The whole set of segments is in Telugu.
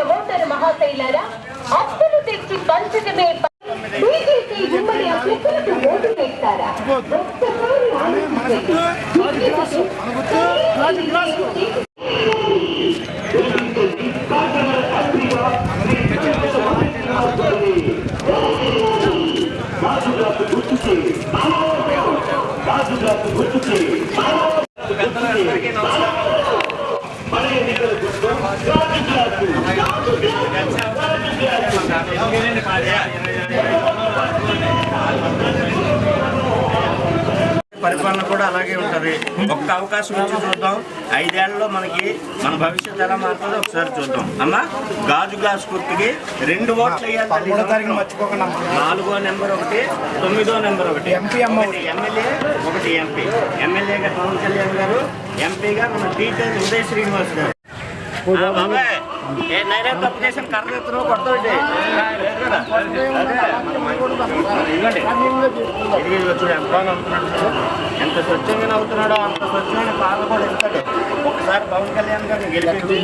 ಪ್ರಮೋಟರ್ ಮಹಾಕೈಲಾರ ಅಪ್ಪನು ತೆಚ್ಚಿ ಪಂಚದಮೆ పరిపాలన కూడా అలాగే ఉంటది. ఒక్క అవకాశం ఇచ్చి చూద్దాం. ఐదేళ్ళలో మనకి మన భవిష్యత్తు ఎలా మారుతుందో ఒకసారి చూద్దాం. అమ్మా గాజు గ్లాస్ గుర్తుకి రెండు ఓట్లు వేయాలి నాలుగో నెంబర్ ఒకటి తొమ్మిదో నెంబర్ ఒకటి. ఎంపీ అమ్మ ఒకటి ఎమ్మెల్యే ఒకటి ఎంపీ. ఎమ్మెల్యేగా పవన్ కళ్యాణ్ గారు ఎంపీగా మన టీచర్ ఉదయ్ శ్రీనివాస్ గారు. బాబాయ్. ఏ నైనా తప్పు చేసిన కర్ర ఎంత స్వచ్ఛంగా అవుతున్నాడో అంత స్వచ్ఛమైన పాలు కూడా ఇస్తాడు. ఒకసారి పవన్ కళ్యాణ్ గారిని గెలిపించి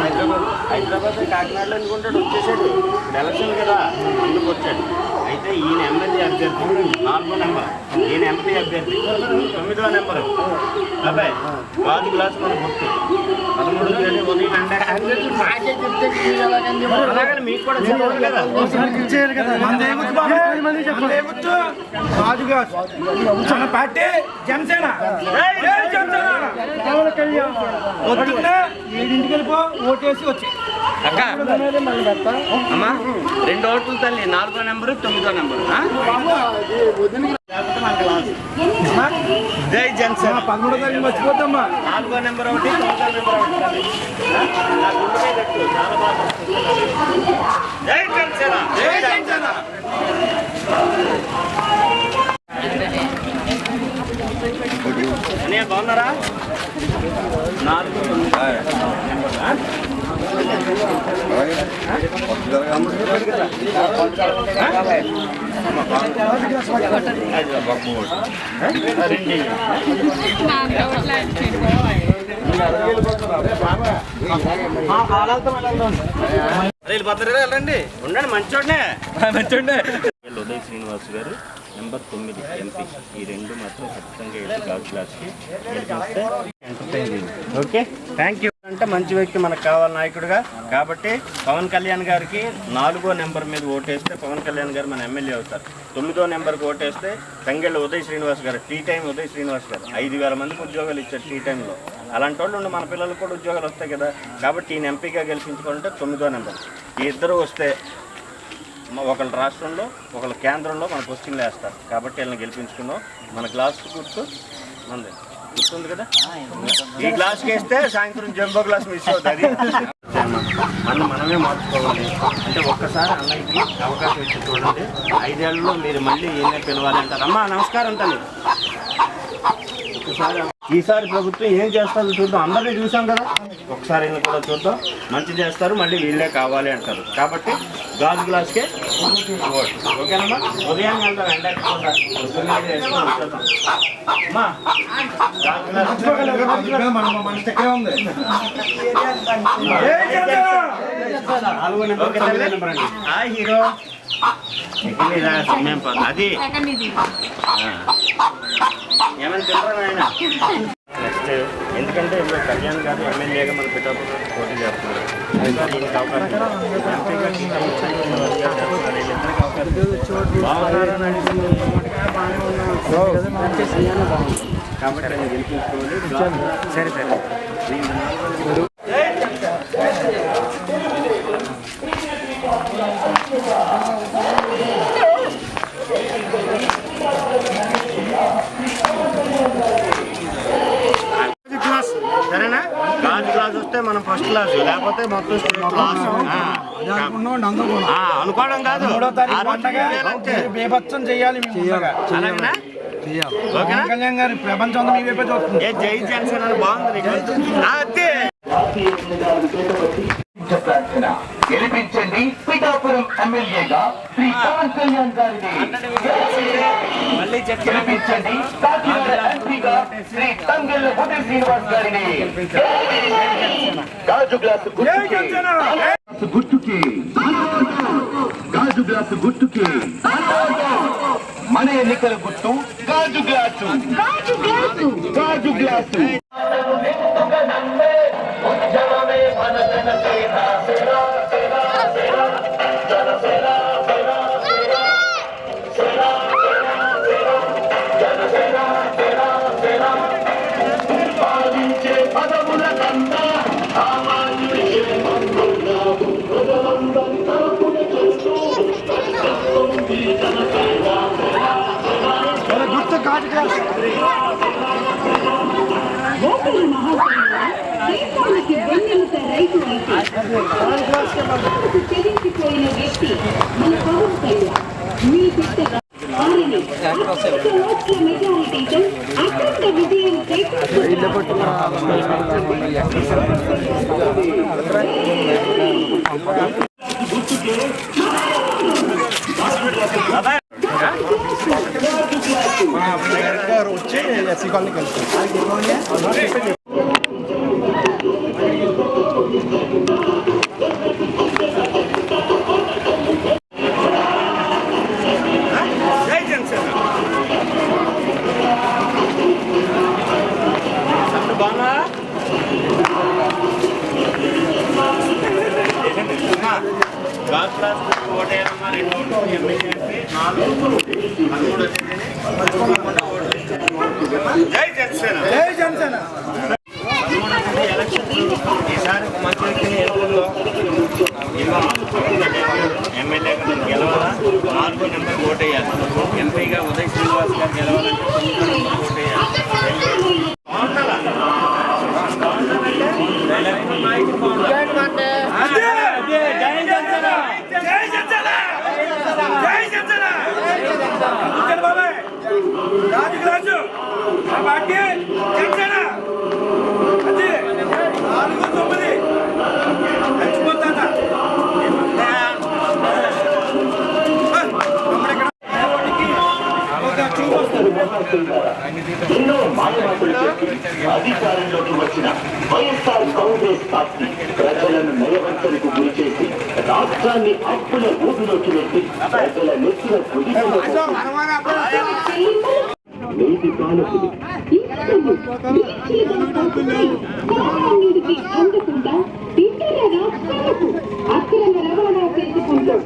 హైదరాబాద్ హైదరాబాద్ కాకినాడలో ఎందుకుంటాడు? వచ్చేసాడు. ఎలక్షన్ కదా ముందుకు వచ్చాడు. అయితే ఈయన ఎమ్మెల్యే అభ్యర్థి నాలుగో నెంబర్. ఈయన ఎంపీ అభ్యర్థి తొమ్మిదో నెంబర్. అబ్బాయి గాజు గ్లాస్ మన గుర్తు. పదమూడు తేదీ ఉదయం అంటే అలాగని మీకు కూడా చెప్పాలి కదా. రాజుగా మన పార్టీ జనసేన! పవన్ కళ్యాణ్. పొద్దున్న ఏడింటికి వెళ్ళిపో ఓటేసి వచ్చి. అక్క. అమ్మా రెండు ఓట్లు తల్లి నాలుగో నెంబరు తొమ్మిదో నెంబరు? జై జనసేన. పదమూడో తారీఖు మర్చిపోతామ్మా నాలుగో నెంబర్ ఒకటి తొమ్మిదో నెంబర్. జై జనసేన. జై జనసేన. అనే బాగున్నారా నాలుగు వెళ్ళండి ఉండండి మంచోడనే మంచోండే ఉదయ్ శ్రీనివాస్ గారు నెంబర్ తొమ్మిది ఎంపీ. ఈ రెండు మాత్రం ఖచ్చితంగా వెళ్ళి గాజు క్లాస్కి ఓకే థ్యాంక్ యూ అంటే మంచి వ్యక్తి మనకు కావాలి నాయకుడుగా. కాబట్టి పవన్ కళ్యాణ్ గారికి నాలుగో నెంబర్ మీద ఓటేస్తే పవన్ కళ్యాణ్ గారు మన ఎమ్మెల్యే అవుతారు. తొమ్మిదో నెంబర్కి ఓటేస్తే తంగెళ్ళ ఉదయ్ శ్రీనివాస్ గారు టీ టైం ఉదయ్ శ్రీనివాస్ గారు. ఐదు వేల మందికి ఉద్యోగాలు ఇచ్చారు టీ టైంలో. అలాంటి వాళ్ళు ఉండి మన పిల్లలకు కూడా ఉద్యోగాలు వస్తాయి కదా. కాబట్టి ఈయన ఎంపీగా గెలిపించుకోవాలంటే తొమ్మిదో నెంబర్. ఈ ఇద్దరు వస్తే ఒకళ్ళ రాష్ట్రంలో ఒకళ్ళ కేంద్రంలో మన పోస్టింగ్లు వేస్తారు. కాబట్టి వీళ్ళని గెలిపించుకుందాం మన గ్లాస్ గుర్తు మంది గుర్తుంది కదా? ఈ గ్లాస్ వేస్తే సాయంత్రం జంబో గ్లాస్ మిస్ అవుతుంది. మనం మనమే మార్చుకోవాలి. అంటే ఒక్కసారి అన్నయ్యకి అవకాశం ఇచ్చి చూడండి. ఐదేళ్ళలో మీరు మళ్ళీ ఏమే పిలవాలి అంటారు? అమ్మా నమస్కారం తల్లి ఒకసారి ఈసారి ప్రభుత్వం ఏం చేస్తుందో చూద్దాం. అందరినీ చూసాం కదా? ఒకసారి కూడా చూద్దాం. మంచి చేస్తారు మళ్ళీ వీళ్ళే కావాలి అంటారు. కాబట్టి గాజు గ్లాస్కే ఓకేనమ్మా? ఉదయం వెళ్తాం ఎండకుండా పొద్దున్నే వేసుకొని వచ్చేద్దాం. అమ్మా, గాజు గ్లాస్. మన మన దగ్గర ఉంది ఓకే తల్లి. ఆ హీరో. సమయం పద. అది. ఏమైనా నెక్స్ట్ ఎందుకంటే ఇప్పుడు కళ్యాణ్ గారు ఎమ్మెల్యేగా మన పిఠాపురం పోటీ చేస్తున్నారు అవకాశం. ఎంపీగా. బాగున్నారని అడిగింది. కాబట్టి ఆయన గెలిపించుకోవాలి సరే సరే నేను నాలుగో క్లాస్ సరేనా గాజు క్లాస్ వస్తే మనం ఫస్ట్ క్లాస్ లేకపోతే మొత్తం అనుకోవడం కాదు బేభత్సం చేయాలి. అలాగేనా కళ్యాణ్ గారి ప్రపంచం జై జనసేన అని బాగుంది ఆ, అంతే ముఖ్య ప్రార్థన గెలిపించండి పిఠాపురం ఎమ్మెల్యేగా శ్రీ పవన్ కళ్యాణ్ గారిని మళ్ళీ చెప్పండి గెలిపించండి కాకినాడ ఎంపీగా శ్రీ తంగెళ్ళ ఉదయ శ్రీనివాస్ గారిని గాజు గ్లాసు జై గుర్తుకి జనసేన గ్లాసు గుర్తుకి గాజు గ్లాసు గుర్తుకి మన ఎన్నికల గుర్తు గాజు గ్లాసు గాజు గ్లాసు గాజు గ్లాసు మన ఓటర్ల మహాశయులారా, దేశానికి వెన్నెముక రైతు అయితే ప్రజలకు చెల్లించిపోయిన వ్యక్తి మన పవన్ కళ్యాణ్ మీ బిడ్డ వారిని ఓట్ల మెజారిటీతో విజయం ఎస్సీ కాలనీ కలిసి జై క్లాస్ రెండు నాలుగు పదమూడు వచ్చేది పదకొండు ఓట్లు జై జనసేన. జై జనసేన. ఈసారి మంచి వ్యక్తిని గెలవాలా నాలుగో నెంబర్ ఓటేయాలి ఎంపీగా ఉదయ్ శ్రీనివాస్ గారు గెలవాలంటే తొమ్మిదో నెంబర్ ఓటేయాలి జనసేన జై జనసేన జై జనసేన కూర్చొని బాబాయ్. రాజుకి రాజు. ఆ పార్టీ జనసేన. అది నాలుగు తొమ్మిది చచ్చిపోతాట ఎన్నో మాయమాటలు చెప్పి అధికారంలోకి వచ్చిన వైఎస్ఆర్ కాంగ్రెస్ పార్టీ ప్రజలను నయవంతలకు గురి చేసి రాష్ట్రాన్ని అప్పుల ఊపిలోకి నెట్టి ప్రజలను నీటి పాలకులు ఇస్తులు సామాన్యుడికి అందకుండా ఇతర రాష్ట్రాలకు అక్రమ రవాణా చేసుకుంటూ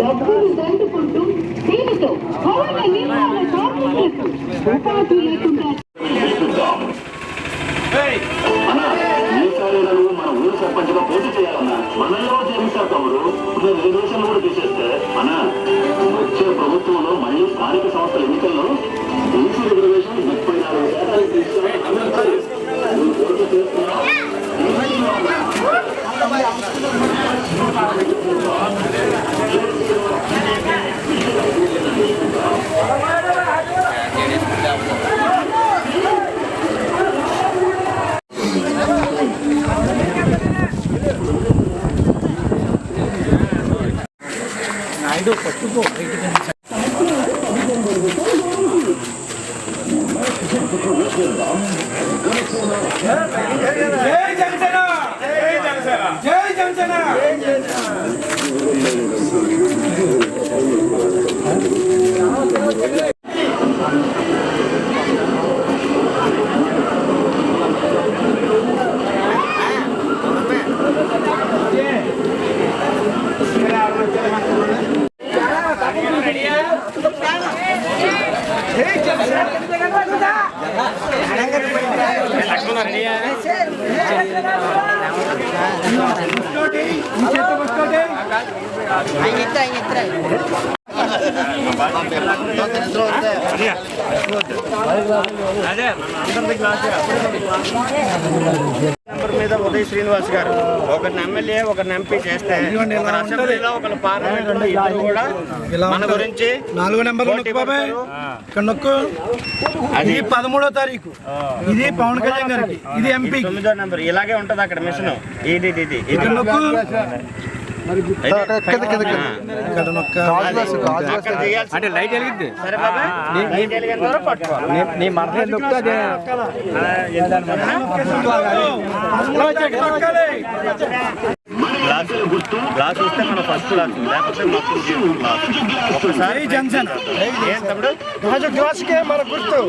డబ్బులు దండుకుంటూ దీనితో భవన నిర్మాణ కార్మికులకు ఉపాధి లేకుండా మన ఊరు సర్పంచ్గా పోటీ చేయాలన్నా మనలో జగన్ తమరు ఇప్పుడు రిజర్వేషన్ కూడా తీసేస్తే మన ప్రభుత్వంలో మళ్ళీ స్థానిక సంస్థల ఎన్నికల్లో బీసీ రిజర్వేషన్ ముప్పై నాలుగు శాతానికి తీసుకొని అమలు నువ్వు పోటీ ఆయన ఈ ఆయన ముక్కోటి అదే నెంబర్ మీద ఉదయ్ శ్రీనివాస్ గారు ఒకరిని ఎమ్మెల్యే ఒకరిని ఎంపీ చేస్తే. అసెంబ్లీలో ఒకరు పార్లమెంట్ ఇద్దరు కూడా మన. గురించి నాలుగో నెంబర్ బాబాయ్ నొక్కు. ఇది పదమూడో తారీఖు. ఇది పవన్ కళ్యాణ్ గారికి. ఇది ఎంపీ తొమ్మిదో నెంబర్. ఇలాగే ఉంటది అక్కడ మిషన్. ఇది ఇది ఇది. నొక్కు. అంటే లైట్ పట్టుకోవాలి. నీ మనసు నొక్కాలి. గ్లాస్ గ్లాస్ వస్తే మన ఫస్ట్ క్లాస్ లేకపోతే మొత్తం క్లాస్ ఒకసారి జై జనసేన. ఏం తమ్ముడు? గాజు గ్లాసుకే మన గుర్తు.